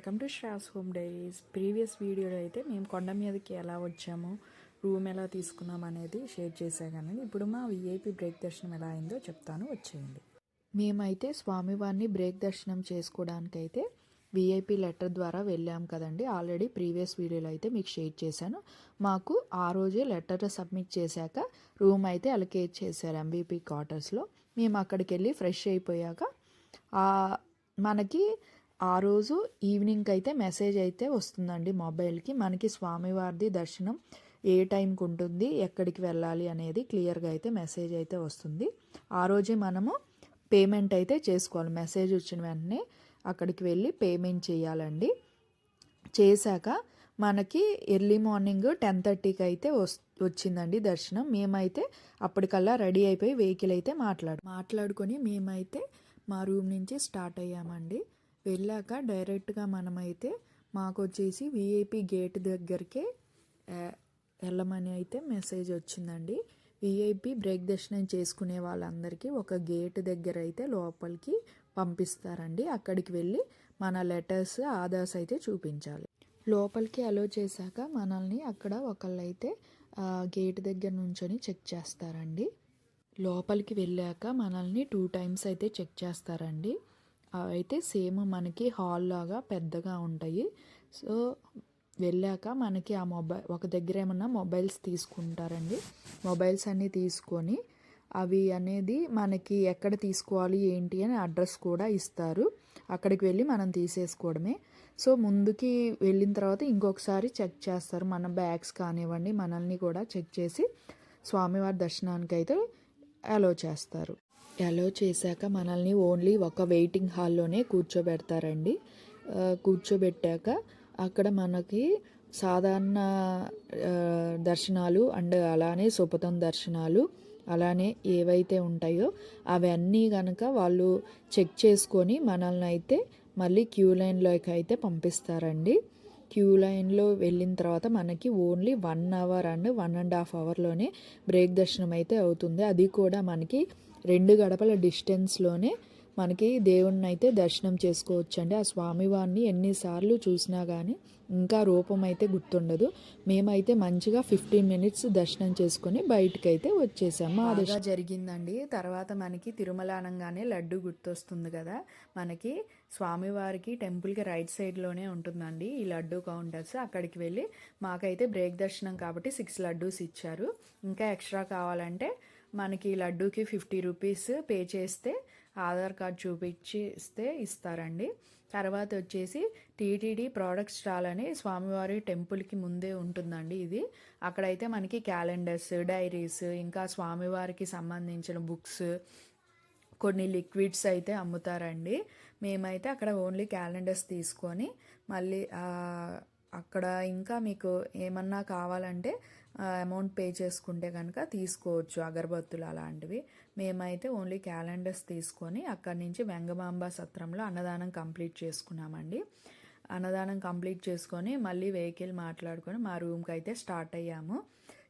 Welcome to Shras home diaries previous వీడియోలో అయితే మేము కొండ మీదకి ఎలా వచ్చాము రూమ్ ఎలా తీసుకున్నాం అనేది షేర్ చేశాను ఇప్పుడు మా విఐపి బ్రేక్ దర్శనం ఎలా అయిందో చెప్తాను. వచ్చేయండి. మేమైతే స్వామివారిని బ్రేక్ దర్శనం చేసుకోవడానికైతే విఐపి లెటర్ ద్వారా వెళ్ళాం కదండి. ఆల్రెడీ ప్రీవియస్ వీడియోలో అయితే మీకు షేర్ చేశాను. మాకు ఆ రోజే లెటర్ సబ్మిట్ చేశాక రూమ్ అయితే అలకేట్ చేశారు ఎంబీపీ క్వార్టర్స్లో మేము అక్కడికి వెళ్ళి ఫ్రెష్ అయిపోయాక మనకి ఆ రోజు ఈవినింగ్ అయితే మెసేజ్ అయితే వస్తుందండి మొబైల్కి. మనకి స్వామివారిది దర్శనం ఏ టైంకి ఉంటుంది ఎక్కడికి వెళ్ళాలి అనేది క్లియర్గా అయితే మెసేజ్ అయితే వస్తుంది. ఆ రోజే మనము పేమెంట్ అయితే చేసుకోవాలి. మెసేజ్ వచ్చిన వెంటనే అక్కడికి వెళ్ళి పేమెంట్ చేయాలండి. చేశాక మనకి ఎర్లీ మార్నింగ్ టెన్ థర్టీకి అయితే వస్ వచ్చిందండి దర్శనం. మేమైతే అప్పటికల్లా రెడీ అయిపోయి వెహికల్ అయితే మాట్లాడు మాట్లాడుకొని మేమైతే మా రూమ్ నుంచి స్టార్ట్ అయ్యామండి. వెళ్ళాక డైరెక్ట్గా మనమైతే మాకు వచ్చేసి విఐపి గేట్ దగ్గరికే వెళ్ళమని అయితే మెసేజ్ వచ్చిందండి. విఐపి బ్రేక్ దర్శనం చేసుకునే వాళ్ళందరికీ ఒక గేట్ దగ్గర అయితే లోపలికి పంపిస్తారండి. అక్కడికి వెళ్ళి మన లెటర్స్ ఆధార్స్ అయితే చూపించాలి. లోపలికి అలో చేశాక మనల్ని అక్కడ ఒకళ్ళైతే అయితే గేట్ దగ్గర నుంచొని చెక్ చేస్తారండి. లోపలికి వెళ్ళాక మనల్ని టూ టైమ్స్ అయితే చెక్ చేస్తారండి. అవి అయితే సేమ్ మనకి హాల్ లాగా పెద్దగా ఉంటాయి. సో వెళ్ళాక మనకి ఆ మొబైల్ ఒక దగ్గర ఏమన్నా మొబైల్స్ తీసుకుంటారండి. మొబైల్స్ అన్నీ తీసుకొని అవి అనేది మనకి ఎక్కడ తీసుకోవాలి ఏంటి అని అడ్రస్ కూడా ఇస్తారు. అక్కడికి వెళ్ళి మనం తీసేసుకోవడమే. సో ముందుకి వెళ్ళిన తర్వాత ఇంకొకసారి చెక్ చేస్తారు. మన బ్యాగ్స్ కానివ్వండి మనల్ని కూడా చెక్ చేసి స్వామివారి దర్శనానికి అయితే అలో చేస్తారు. అలో చేశాక మనల్ని ఓన్లీ ఒక వెయిటింగ్ హాల్లోనే కూర్చోబెడతారండి. కూర్చోబెట్టాక అక్కడ మనకి సాధారణ దర్శనాలు అండ్ అలానే సుపథం దర్శనాలు అలానే ఏవైతే ఉంటాయో అవన్నీ కనుక వాళ్ళు చెక్ చేసుకొని మనల్ని అయితే మళ్ళీ క్యూ లైన్లోకి అయితే పంపిస్తారండి. క్యూ లైన్లో వెళ్ళిన తర్వాత మనకి only one hour and one and half అవర్లోనే break దర్శనం అయితే అవుతుంది. అది కూడా మనకి రెండు గడపల డిస్టెన్స్లోనే మనకి దేవుణ్ణి అయితే దర్శనం చేసుకోవచ్చండి. ఆ స్వామివారిని ఎన్నిసార్లు చూసినా కానీ ఇంకా రూపం అయితే గుర్తుండదు. మేమైతే మంచిగా ఫిఫ్టీన్ మినిట్స్ దర్శనం చేసుకొని బయటకు అయితే వచ్చేసాము బాగా జరిగిందండి. తర్వాత మనకి తిరుమల అనగానే లడ్డు గుర్తొస్తుంది కదా. మనకి స్వామివారికి టెంపుల్కి రైట్ సైడ్లోనే ఉంటుందండి ఈ లడ్డు కౌంటర్స్. అక్కడికి వెళ్ళి మాకైతే బ్రేక్ దర్శనం కాబట్టి సిక్స్ లడ్డూస్ ఇచ్చారు. ఇంకా ఎక్స్ట్రా కావాలంటే మనకి లడ్డూకి ఫిఫ్టీ రూపీస్ పే చేస్తే ఆధార్ కార్డ్ చూపించి ఇస్తే ఇస్తారండి. తర్వాత వచ్చేసి టీటీడీ ప్రోడక్ట్ స్టాల్ అని స్వామివారి టెంపుల్కి ముందే ఉంటుందండి ఇది. అక్కడైతే మనకి క్యాలెండర్స్ డైరీస్ ఇంకా స్వామివారికి సంబంధించిన బుక్స్ కొన్ని లిక్విడ్స్ అయితే అమ్ముతారండి. మేమైతే అక్కడ ఓన్లీ క్యాలెండర్స్ తీసుకొని మళ్ళీ అక్కడ ఇంకా మీకు ఏమన్నా కావాలంటే అమౌంట్ పే చేసుకుంటే కనుక తీసుకోవచ్చు అగరబత్తులు అలాంటివి. మేమైతే ఓన్లీ క్యాలెండర్స్ తీసుకొని అక్కడి నుంచి వెంగమాంబ సత్రంలో అన్నదానం కంప్లీట్ చేసుకున్నామండి. అన్నదానం కంప్లీట్ చేసుకొని మళ్ళీ వెహికల్ మాట్లాడుకొని మా రూమ్కి అయితే స్టార్ట్ అయ్యాము.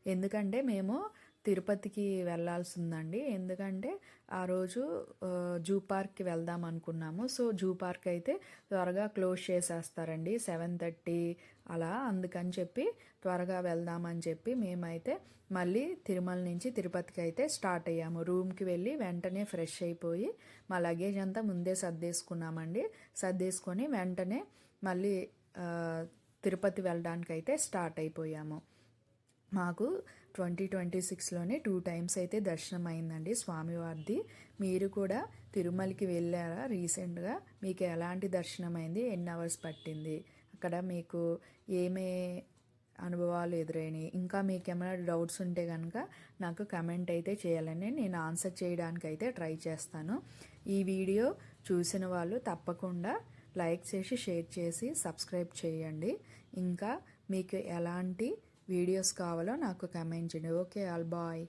ఎందుకంటే మేము తిరుపతికి వెళ్ళాల్సి ఉందండి ఎందుకంటే ఆ రోజు జూ పార్క్కి వెళ్దాం అనుకున్నాము. సో జూ పార్క్ అయితే త్వరగా క్లోజ్ చేసేస్తారండి. సెవెన్ థర్టీ అలా అందుకని చెప్పి త్వరగా వెళ్దామని చెప్పి మేమైతే మళ్ళీ తిరుమల నుంచి తిరుపతికి అయితే స్టార్ట్ అయ్యాము. రూమ్కి వెళ్ళి వెంటనే ఫ్రెష్ అయిపోయి మా లగేజ్ అంతా ముందే సర్దేసుకున్నామండి. సర్దేసుకొని వెంటనే మళ్ళీ తిరుపతి వెళ్ళడానికి అయితే స్టార్ట్ అయిపోయాము. మాకు ట్వంటీ ట్వంటీ సిక్స్లోనే టూ టైమ్స్ అయితే దర్శనం అయిందండి స్వామివారిది. మీరు కూడా తిరుమలకి వెళ్ళారా రీసెంట్గా? మీకు ఎలాంటి దర్శనం అయింది ఎన్ని అవర్స్ పట్టింది? అక్కడ మీకు ఏమే అనుభవాలు ఎదురైనాయి? ఇంకా మీకు ఏమైనా డౌట్స్ ఉంటే కనుక నాకు కమెంట్ అయితే చేయాలని నేను ఆన్సర్ చేయడానికి అయితే ట్రై చేస్తాను. ఈ వీడియో చూసిన వాళ్ళు తప్పకుండా లైక్ చేసి షేర్ చేసి సబ్స్క్రైబ్ చేయండి. ఇంకా మీకు ఎలాంటి వీడియోస్ కావాలో నాకు కమెంట్ చేయండి. Okay all bye.